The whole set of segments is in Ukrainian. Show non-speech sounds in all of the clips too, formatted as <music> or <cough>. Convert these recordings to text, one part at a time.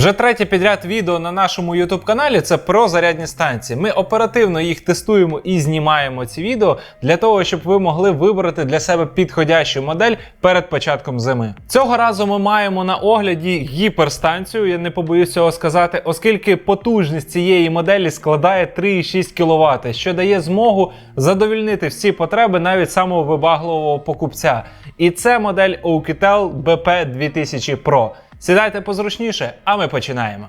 Вже третє підряд відео на нашому YouTube каналі це про зарядні станції. Ми оперативно їх тестуємо і знімаємо ці відео для того, щоб ви могли вибрати для себе підходящу модель перед початком зими. Цього разу ми маємо на огляді гіперстанцію, я не побоюсь цього сказати, оскільки потужність цієї моделі складає 3,6 кВт, що дає змогу задовільнити всі потреби навіть самого вибагливого покупця. І це модель Oukitel BP 2000 Pro. Сідайте позручніше, а ми починаємо.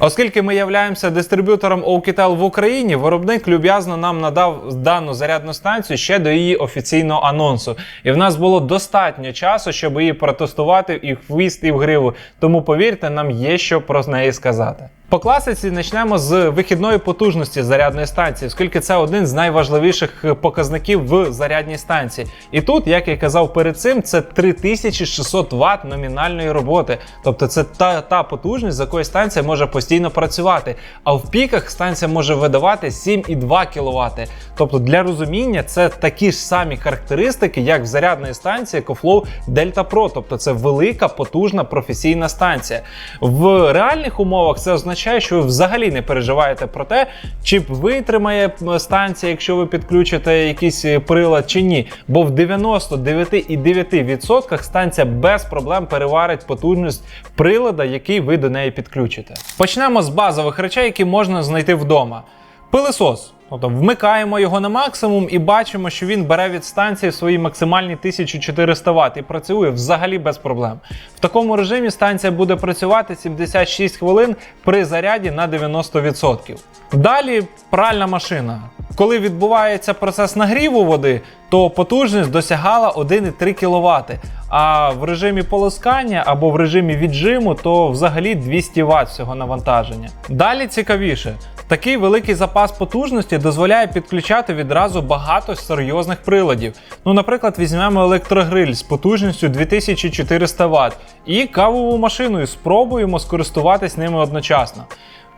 Оскільки ми являємося дистриб'ютором Oukitel в Україні, виробник люб'язно нам надав дану зарядну станцію ще до її офіційного анонсу. І в нас було достатньо часу, щоб її протестувати і в і в гриву. Тому повірте, нам є що про неї сказати. По класиці почнемо з вихідної потужності зарядної станції, оскільки це один з найважливіших показників в зарядній станції. І тут, як я казав перед цим, це 3600 Вт номінальної роботи. Тобто це та, та потужність, з якою станція може постійно працювати. А в піках станція може видавати 7,2 кВт. Тобто для розуміння це такі ж самі характеристики, як в зарядної станції EcoFlow Delta Pro. Тобто це велика, потужна професійна станція. В реальних умовах це означає означає, що ви взагалі не переживаєте про те, чи витримає станція, якщо ви підключите якийсь прилад чи ні. Бо в 99,9% станція без проблем переварить потужність прилада, який ви до неї підключите. Почнемо з базових речей, які можна знайти вдома. Пилисос. Тобто вмикаємо його на максимум і бачимо, що він бере від станції свої максимальні 1400 Вт і працює взагалі без проблем. В такому режимі станція буде працювати 76 хвилин при заряді на 90%. Далі пральна машина. Коли відбувається процес нагріву води, то потужність досягала 1,3 кВт. А в режимі полоскання або в режимі віджиму, то взагалі 200 Вт всього навантаження. Далі цікавіше. Такий великий запас потужності дозволяє підключати відразу багато серйозних приладів. Ну, наприклад, візьмемо електрогриль з потужністю 2400 Вт і кавову машину і спробуємо скористуватись ними одночасно.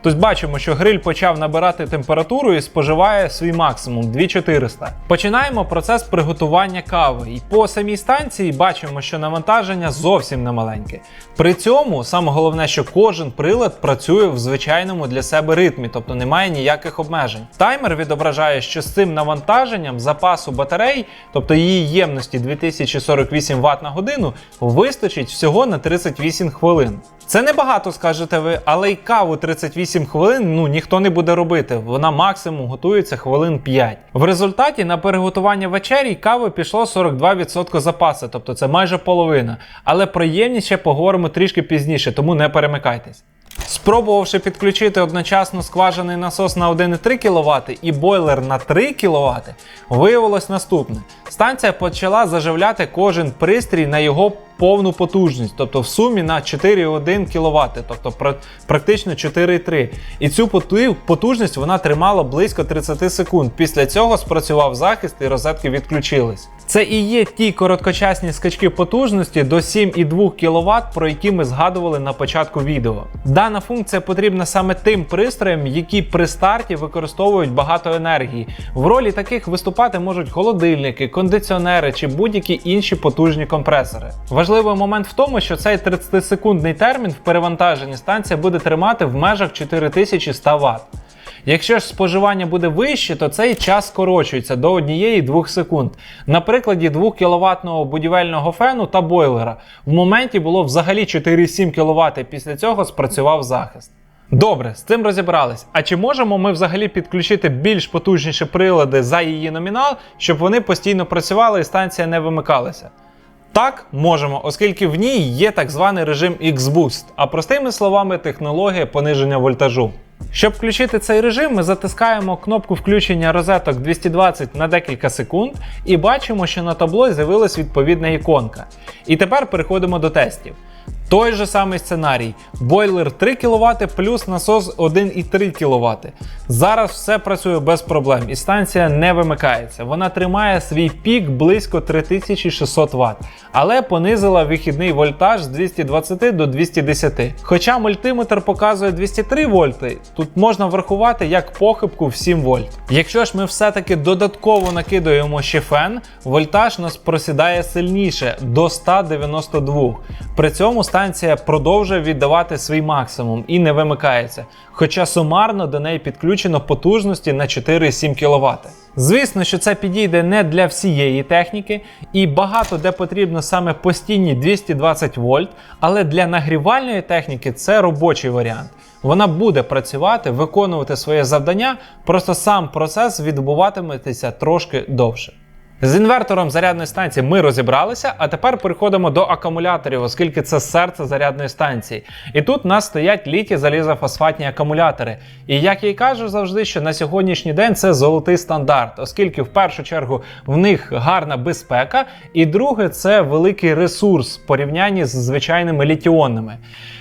Тобто бачимо, що гриль почав набирати температуру і споживає свій максимум 2400. Починаємо процес приготування кави. І по самій станції бачимо, що навантаження зовсім не маленьке. При цьому саме головне, що кожен прилад працює в звичайному для себе ритмі, тобто немає ніяких обмежень. Таймер відображає, що з цим навантаженням запасу батарей, тобто її ємності 2048 Вт на годину, вистачить всього на 38 хвилин. Це небагато, скажете ви, але й каву 38 хвилин ну ніхто не буде робити. Вона максимум готується хвилин 5. В результаті на переготування вечері кави пішло 42% запасу, тобто це майже половина. Але ще поговоримо трішки пізніше, тому не перемикайтесь. Спробувавши підключити одночасно скважений насос на 1,3 кВт і бойлер на 3 кВт, виявилось наступне: станція почала заживляти кожен пристрій на його повну потужність, тобто в сумі на 4,1 кВт, тобто практично 4,3. І цю потужність вона тримала близько 30 секунд. Після цього спрацював захист і розетки відключились. Це і є ті короткочасні скачки потужності до 7,2 кВт, про які ми згадували на початку відео. Дана функція потрібна саме тим пристроям, які при старті використовують багато енергії. В ролі таких виступати можуть холодильники, кондиціонери чи будь-які інші потужні компресори. Важливий момент в тому, що цей 30-секундний термін в перевантаженні станція буде тримати в межах 4100 Вт. Якщо ж споживання буде вище, то цей час скорочується до 1-2 секунд. На прикладі 2 кВт будівельного фену та бойлера. В моменті було взагалі 4,7 кВт, після цього спрацював захист. Добре, з цим розібрались. А чи можемо ми взагалі підключити більш потужніші прилади за її номінал, щоб вони постійно працювали і станція не вимикалася? Так, можемо, оскільки в ній є так званий режим X-Boost, а простими словами, технологія пониження вольтажу. Щоб включити цей режим, ми затискаємо кнопку включення розеток 220 на декілька секунд і бачимо, що на табло з'явилась відповідна іконка. І тепер переходимо до тестів. Той же самий сценарій: бойлер 3 кВт плюс насос 1,3 кВт. Зараз все працює без проблем і станція не вимикається. Вона тримає свій пік близько 3600 Вт, але понизила вихідний вольтаж з 220 до 210. Хоча мультиметр показує 203 вольти, тут можна врахувати як похибку в 7 вольт. Якщо ж ми все-таки додатково накидуємо ще фен, вольтаж нас просідає сильніше до 192. При цьому станція продовжує віддавати свій максимум і не вимикається. Хоча сумарно до неї підключено потужності на 4,7 кВт. Звісно, що це підійде не для всієї техніки, і багато де потрібно саме постійні 220 вольт, але для нагрівальної техніки це робочий варіант. Вона буде працювати, виконувати своє завдання, просто сам процес відбуватиметься трошки довше. З інвертором зарядної станції ми розібралися, а тепер переходимо до акумуляторів, оскільки це серце зарядної станції. І тут у нас стоять літі залізофосфатні акумулятори. І як я й кажу завжди, що на сьогоднішній день це золотий стандарт, оскільки в першу чергу в них гарна безпека, і друге, це великий ресурс в порівнянні з звичайними літіонними.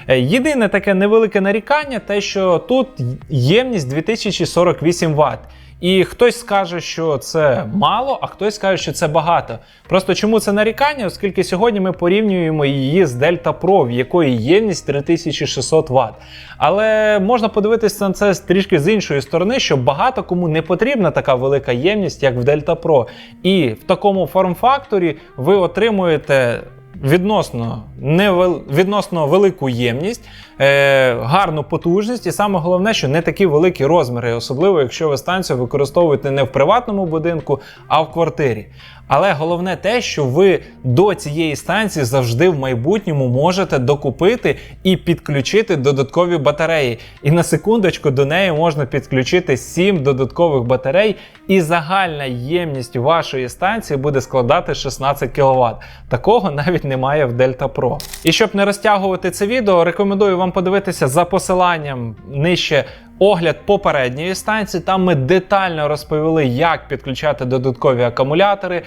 Е, Єдине таке невелике нарікання, те, що тут ємність 2048 Вт. І хтось скаже, що це мало, а хтось скаже, що це багато. Просто чому це нарікання? Оскільки сьогодні ми порівнюємо її з Delta Pro, в якої ємність 3600 Вт. Але можна подивитися на це трішки з іншої сторони, що багато кому не потрібна така велика ємність, як в Delta Pro. І в такому форм-факторі ви отримуєте. Відносно невел... відносно велику ємність, е... гарну потужність, і саме головне, що не такі великі розміри, особливо якщо ви станцію використовуєте не в приватному будинку, а в квартирі. Але головне те, що ви до цієї станції завжди в майбутньому можете докупити і підключити додаткові батареї. І на секундочку до неї можна підключити 7 додаткових батарей, і загальна ємність вашої станції буде складати 16 кВт. Такого <laughs> навіть немає в Delta Pro. І щоб не розтягувати це відео, рекомендую вам подивитися за посиланням нижче огляд попередньої станції. Там ми детально розповіли, як підключати додаткові акумулятори,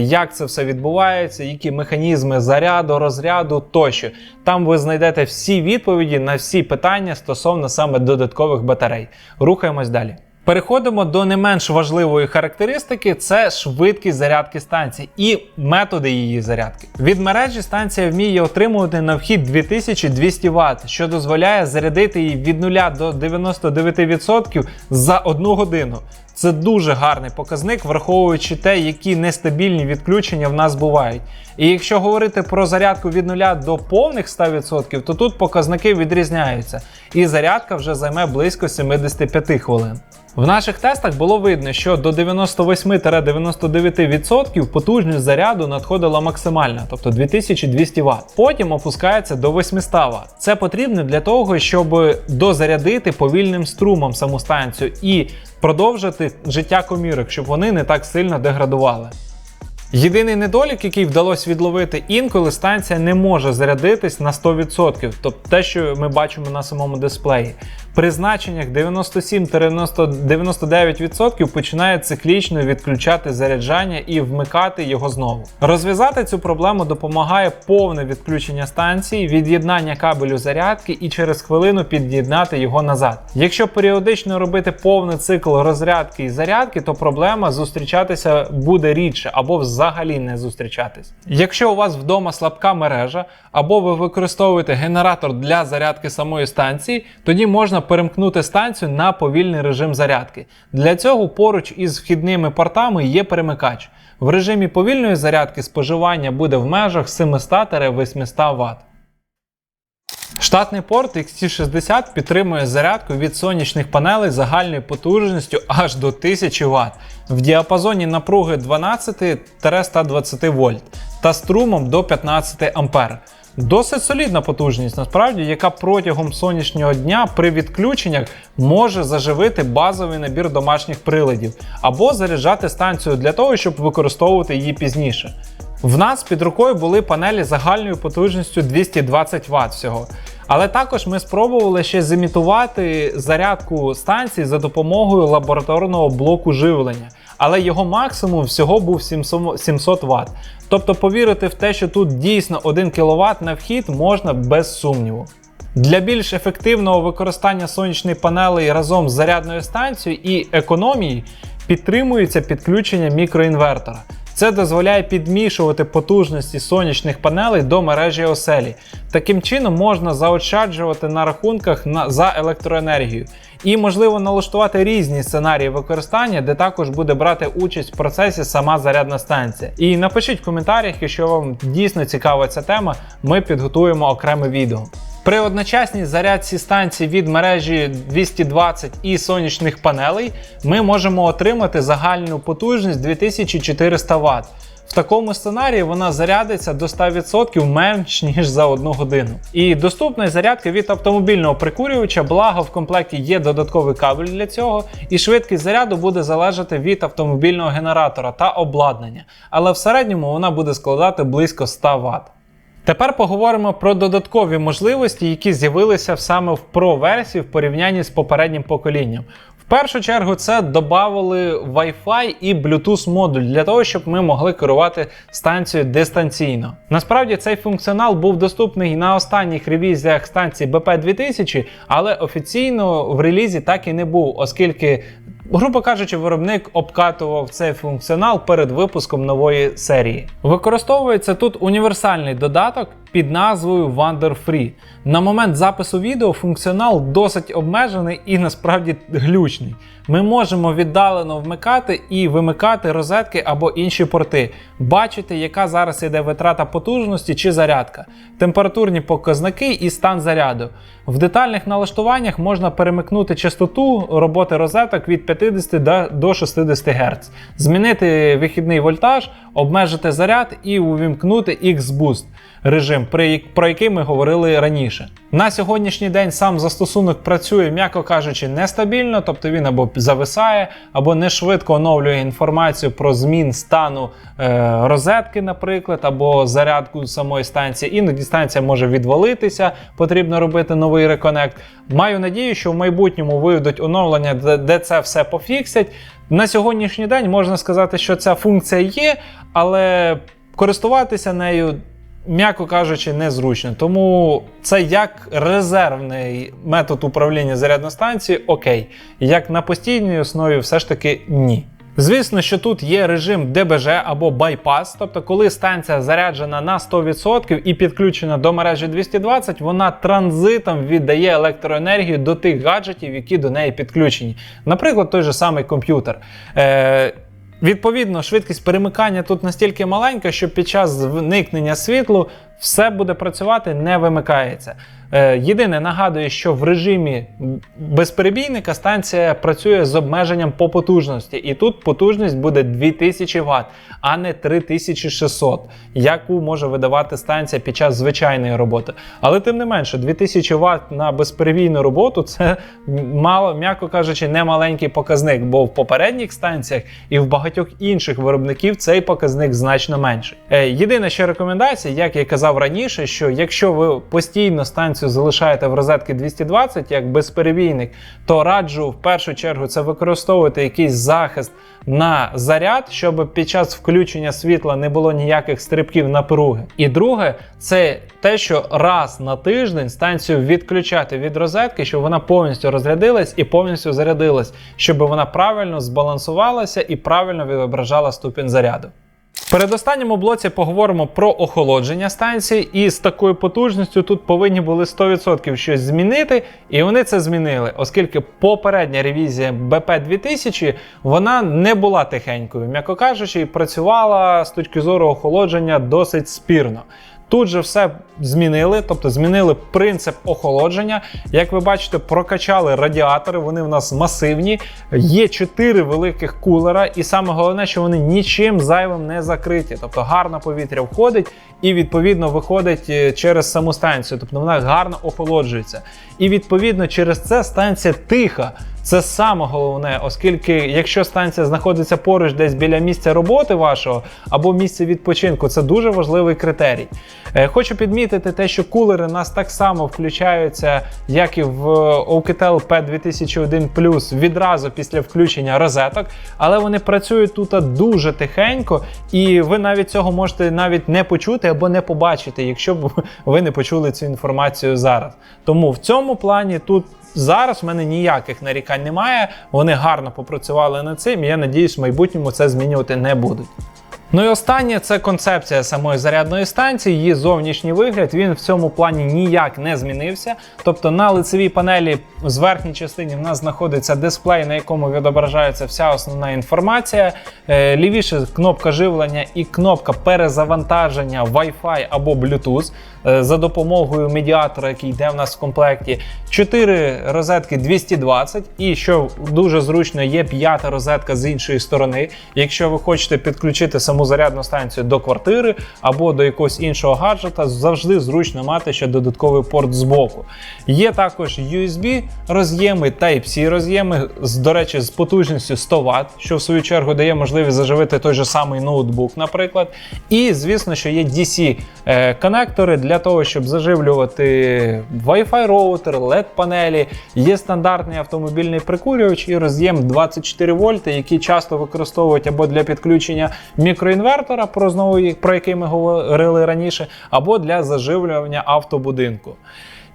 як це все відбувається, які механізми заряду, розряду тощо. Там ви знайдете всі відповіді на всі питання стосовно саме додаткових батарей. Рухаємось далі. Переходимо до не менш важливої характеристики це швидкість зарядки станції і методи її зарядки. Від мережі станція вміє отримувати на вхід 2200 Вт, що дозволяє зарядити її від 0 до 99% за 1 годину. Це дуже гарний показник, враховуючи те, які нестабільні відключення в нас бувають. І якщо говорити про зарядку від 0 до повних 100%, то тут показники відрізняються, і зарядка вже займе близько 75 хвилин. В наших тестах було видно, що до 98-99% потужність заряду надходила максимальна, тобто 2200 Вт. Потім опускається до 800 Вт. Це потрібно для того, щоб дозарядити повільним струмом саму станцію і продовжити життя комірок, щоб вони не так сильно деградували. Єдиний недолік, який вдалося відловити, інколи станція не може зарядитись на 100%, тобто те, що ми бачимо на самому дисплеї. При значеннях 97-99% починає циклічно відключати заряджання і вмикати його знову. Розв'язати цю проблему допомагає повне відключення станції, від'єднання кабелю зарядки і через хвилину під'єднати його назад. Якщо періодично робити повний цикл розрядки і зарядки, то проблема зустрічатися буде рідше або взагалі не зустрічатись. Якщо у вас вдома слабка мережа, або ви використовуєте генератор для зарядки самої станції, тоді можна перемкнути станцію на повільний режим зарядки. Для цього поруч із вхідними портами є перемикач. В режимі повільної зарядки споживання буде в межах 700-800 Вт. Штатний порт XT60 підтримує зарядку від сонячних панелей загальною потужністю аж до 1000 Вт в діапазоні напруги 12-120 вольт та струмом до 15 А. Досить солідна потужність, насправді, яка протягом сонячного дня при відключеннях може заживити базовий набір домашніх приладів або заряджати станцію для того, щоб використовувати її пізніше. В нас під рукою були панелі загальною потужністю 220 Вт всього. Але також ми спробували ще зімітувати зарядку станції за допомогою лабораторного блоку живлення. але його максимум всього був 700 700 Вт. Тобто повірити в те, що тут дійсно 1 кВт на вхід можна без сумніву. Для більш ефективного використання сонячних панелей разом з зарядною станцією і економії підтримується підключення мікроінвертора. Це дозволяє підмішувати потужності сонячних панелей до мережі оселі. Таким чином можна заощаджувати на рахунках на, за електроенергію. І можливо налаштувати різні сценарії використання, де також буде брати участь в процесі сама зарядна станція. І напишіть в коментарях, якщо вам дійсно цікава ця тема, ми підготуємо окреме відео. При одночасній зарядці станції від мережі 220 і сонячних панелей ми можемо отримати загальну потужність 2400 Вт. В такому сценарії вона зарядиться до 100% менш ніж за 1 годину. І доступність зарядки від автомобільного прикурювача, благо в комплекті є додатковий кабель для цього, і швидкість заряду буде залежати від автомобільного генератора та обладнання. Але в середньому вона буде складати близько 100 Вт. Тепер поговоримо про додаткові можливості, які з'явилися саме в Pro-версії в порівнянні з попереднім поколінням. В першу чергу це додали Wi-Fi і Bluetooth модуль для того, щоб ми могли керувати станцією дистанційно. Насправді цей функціонал був доступний на останніх ревізіях станції BP2000, але офіційно в релізі так і не був, оскільки Грубо кажучи, виробник обкатував цей функціонал перед випуском нової серії. Використовується тут універсальний додаток під назвою Wonder Free. На момент запису відео функціонал досить обмежений і насправді глючний. Ми можемо віддалено вмикати і вимикати розетки або інші порти, бачити, яка зараз йде витрата потужності чи зарядка, температурні показники і стан заряду. В детальних налаштуваннях можна перемикнути частоту роботи розеток від 50 до 60 Гц, змінити вихідний вольтаж, обмежити заряд і увімкнути X-Boost режим, про який ми говорили раніше. На сьогоднішній день сам застосунок працює, м'яко кажучи, нестабільно, тобто він або зависає, або не швидко оновлює інформацію про змін стану е, розетки, наприклад, або зарядку самої станції. Іноді станція може відвалитися, потрібно робити новий реконект. Маю надію, що в майбутньому виведуть оновлення, де, де це все пофіксять. На сьогоднішній день можна сказати, що ця функція є, але користуватися нею м'яко кажучи, незручно. Тому це як резервний метод управління зарядної станції, окей. Як на постійній основі, все ж таки ні. Звісно, що тут є режим ДБЖ або байпас, тобто, коли станція заряджена на 100% і підключена до мережі 220, вона транзитом віддає електроенергію до тих гаджетів, які до неї підключені. Наприклад, той же самий комп'ютер. Е Відповідно, швидкість перемикання тут настільки маленька, що під час зникнення світлу все буде працювати, не вимикається. Е, єдине нагадую, що в режимі безперебійника станція працює з обмеженням по потужності, і тут потужність буде 2000 Вт, а не 3600, яку може видавати станція під час звичайної роботи. Але тим не менше, 2000 Вт на безперебійну роботу це мало, м'яко кажучи, не маленький показник, бо в попередніх станціях і в багатьох інших виробників цей показник значно менший. Е, єдина ще рекомендація, як я казав раніше, що якщо ви постійно станцію станцію залишаєте в розетки 220 як безперебійник, то раджу в першу чергу це використовувати якийсь захист на заряд, щоб під час включення світла не було ніяких стрибків напруги. І друге, це те, що раз на тиждень станцію відключати від розетки, щоб вона повністю розрядилась і повністю зарядилась, щоб вона правильно збалансувалася і правильно відображала ступінь заряду. Передостанньому блоці поговоримо про охолодження станції, і з такою потужністю тут повинні були 100% щось змінити, і вони це змінили, оскільки попередня ревізія БП-2000 вона не була тихенькою, м'яко кажучи, і працювала з точки зору охолодження досить спірно. Тут же все змінили, тобто змінили принцип охолодження. Як ви бачите, прокачали радіатори, вони в нас масивні. Є чотири великих кулера, і саме головне, що вони нічим зайвим не закриті. Тобто гарне повітря входить і відповідно виходить е, через саму станцію. Тобто вона гарно охолоджується. І відповідно через це станція тиха. Це саме головне, оскільки якщо станція знаходиться поруч десь біля місця роботи вашого або місця відпочинку, це дуже важливий критерій. Е, Хочу підмітити те, що кулери нас так само включаються, як і в Oukitel P2001 відразу після включення розеток, але вони працюють тут дуже тихенько, і ви навіть цього можете навіть не почути або не побачити, якщо б ви не почули цю інформацію зараз. Тому в цьому плані тут. Зараз в мене ніяких нарікань немає. Вони гарно попрацювали над цим. і Я надіюсь, в майбутньому це змінювати не будуть. Ну і останнє це концепція самої зарядної станції, її зовнішній вигляд. Він в цьому плані ніяк не змінився. Тобто на лицевій панелі з верхній частині в нас знаходиться дисплей, на якому відображається вся основна інформація. Е, Лівіше кнопка живлення і кнопка перезавантаження Wi-Fi або Bluetooth за допомогою медіатора, який йде в нас в комплекті. Чотири розетки 220, і що дуже зручно, є п'ята розетка з іншої сторони. Якщо ви хочете підключити саму зарядну станцію до квартири або до якогось іншого гаджета, завжди зручно мати ще додатковий порт збоку. Є також USB роз'єми, Type-C роз'єми, з, до речі, з потужністю 100 Вт, що в свою чергу дає можливість заживити той же самий ноутбук, наприклад. І, звісно, що є DC е, конектори для того, щоб заживлювати Wi-Fi роутер, LED панелі. Є стандартний автомобільний прикурювач і роз'єм 24 вольти, який часто використовують або для підключення мікроінвертора, про знову про який ми говорили раніше, або для заживлювання автобудинку.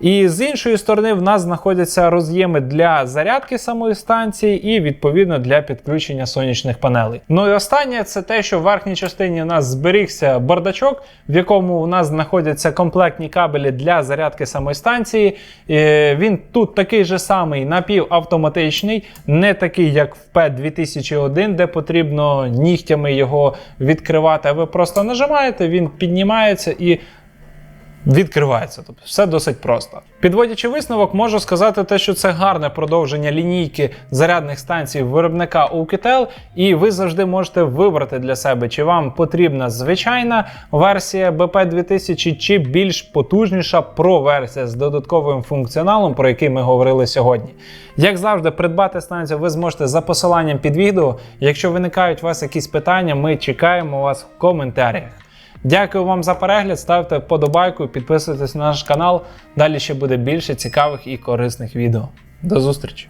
І з іншої сторони, в нас знаходяться роз'єми для зарядки самої станції і відповідно для підключення сонячних панелей. Ну і останнє це те, що в верхній частині у нас зберігся бардачок, в якому у нас знаходяться комплектні кабелі для зарядки самої станції. Е, Він тут такий же самий напівавтоматичний, не такий, як в P2001, де потрібно нігтями його відкривати. А ви просто нажимаєте, він піднімається і відкривається. Тобто все досить просто. Підводячи висновок, можу сказати те, що це гарне продовження лінійки зарядних станцій виробника Oukitel, і ви завжди можете вибрати для себе, чи вам потрібна звичайна версія BP2000, чи більш потужніша Pro-версія з додатковим функціоналом, про який ми говорили сьогодні. Як завжди, придбати станцію ви зможете за посиланням під відео. Якщо виникають у вас якісь питання, ми чекаємо вас в коментарях. Дякую вам за перегляд. Ставте вподобайку, підписуйтесь на наш канал. Далі ще буде більше цікавих і корисних відео. До зустрічі!